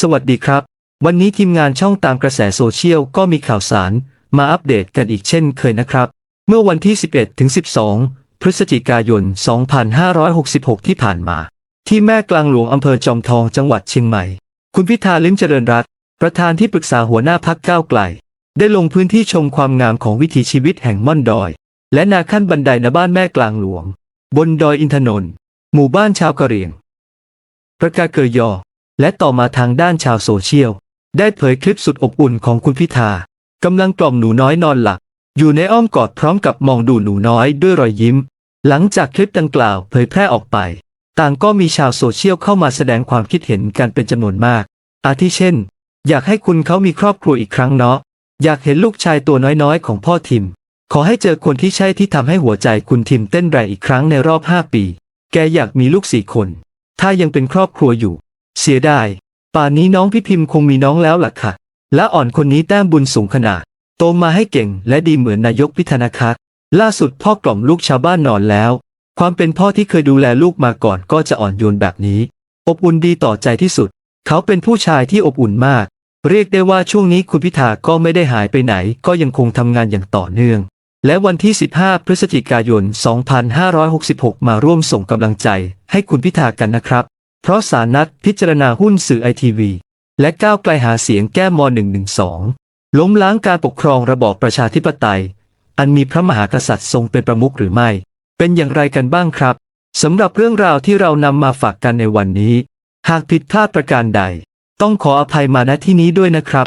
สวัสดีครับ วันนี้ทีมงานช่องตามกระแสโซเชียลก็มีข่าวสาร มาอัปเดตกันอีกเช่นเคยนะครับ เมื่อวันที่ 11 ถึง 12 พฤศจิกายน 2566 ที่ผ่านมา ที่แม่กลางหลวงอำเภอจอมทองจังหวัดเชียงใหม่ คุณพิธาลิ้มเจริญรัตน์ประธานที่ปรึกษาหัวหน้าพักก้าวไกล ได้ลงพื้นที่ชมความงามของวิถีชีวิตแห่งม่อนดอย และนาขั้นบันไดณบ้านแม่กลางหลวง บนดอยอินทนนท์หมู่บ้านชาวกะเหรี่ยง ประกาเกยยอ และต่อมาทางด้านชาวโซเชียล ได้เผยคลิปสุดอบอุ่นของคุณพิธากำลังกล่อมหนูน้อยนอนหลับ อยู่ในอ้อมกอดพร้อมกับมองดูหนูน้อยด้วยรอยยิ้ม หลังจากคลิปดังกล่าวเผยแพร่ออกไป ต่างก็มีชาวโซเชียลเข้ามาแสดงความคิดเห็นกันเป็นจำนวนมาก อาทิเช่น อยากให้คุณเขามีครอบครัวอีกครั้งเนาะอยากเห็นลูกชายตัวน้อยๆ ของพ่อทิม ขอให้เจอคนที่ใช่ที่ทำให้หัวใจคุณทิมเต้นแรงอีกครั้งในรอบ 5 ปี แกอยากมีลูกสี่คน ถ้ายังเป็นครอบครัวอยู่ เสียดาย ป่านนี้น้องพี่พิมพ์คงมีน้องแล้วล่ะค่ะ และอ่อนคนนี้แต้มบุญสูงขนาด โตมาให้เก่งและดีเหมือนนายกพิธนาคัตล่าสุดพ่อกล่อมลูกชาวบ้านนอนแล้ว ความเป็นพ่อที่เคยดูแลลูกมาก่อนก็จะอ่อนโยนแบบนี้ อบอุ่นดีต่อใจที่สุด เขาเป็นผู้ชายที่อบอุ่นมาก เรียกได้ว่าช่วงนี้คุณพิธาก็ไม่ได้หายไปไหน ก็ยังคงทำงานอย่างต่อเนื่อง และวันที่ 15 พฤศจิกายน 2566 มาร่วมส่งกำลังใจให้คุณพิธากันนะครับ เพราะสารนัดพิจารณาหุ้นสื่อไอทีวีและก้าวไกลหาเสียงแก้ม .112 ล้มล้างการปกครองระบอบประชาธิปไตย อันมีพระมหากษัตริย์ทรงเป็นประมุขหรือไม่ เป็นอย่างไรกันบ้างครับสำหรับเรื่องราวที่เรานำมาฝากกันในวันนี้ หากผิดพลาดประการใด ต้องขออภัยมาณที่นี้ด้วยนะครับ